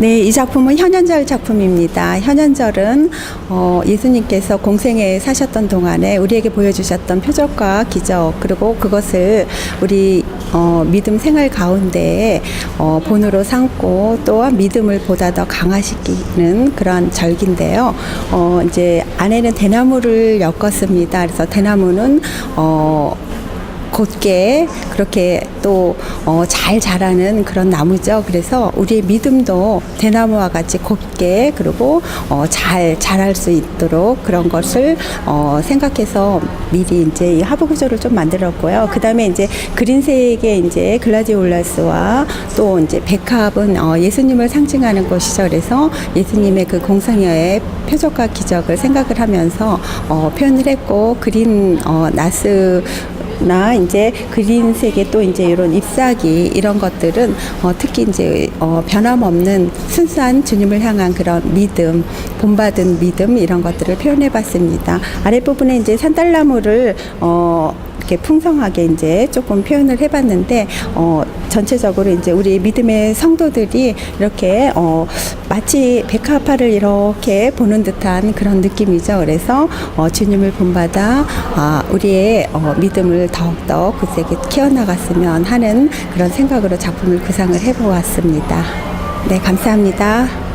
네, 이 작품은 현연절 작품입니다. 현연절은 어, 예수님께서 공생에 사셨던 동안에 우리에게 보여주셨던 표적과 기적 그리고 그것을 우리 어, 믿음 생활 가운데 어, 본으로 삼고 또한 믿음을 보다 더 강화시키는 그런 절기인데요. 어, 이제 안에는 대나무를 엮었습니다. 그래서 대나무는 어, 곧게 그렇게 또 어, 잘 자라는 그런 나무죠. 그래서 우리의 믿음도 대나무와 같이 곧게 그리고 어, 잘 자랄 수 있도록 그런 것을 어, 생각해서 미리 이제 이 하부 구조를 좀 만들었고요. 그 다음에 이제 그린색의 이제 글라디올라스와 또 이제 백합은 어, 예수님을 상징하는 것이죠. 그래서 예수님의 그 공상여의 표적과 기적을 생각을 하면서 어, 표현을 했고 그린 어, 나스 나 이제 그린색의 또 이제 이런 잎사귀 이런 것들은 어, 특히 이제 어, 변함없는 순수한 주님을 향한 그런 믿음, 본받은 믿음 이런 것들을 표현해 봤습니다. 아랫부분에 이제 산딸나무를 어, 이렇게 풍성하게 이제 조금 표현을 해봤는데 어, 전체적으로 이제 우리 믿음의 성도들이 이렇게 어, 마치 백합화를 이렇게 보는 듯한 그런 느낌이죠. 그래서 어, 주님을 본받아 아, 우리의 어, 믿음을 더욱더 굳세게 키워나갔으면 하는 그런 생각으로 작품을 구상을 해보았습니다. 네, 감사합니다.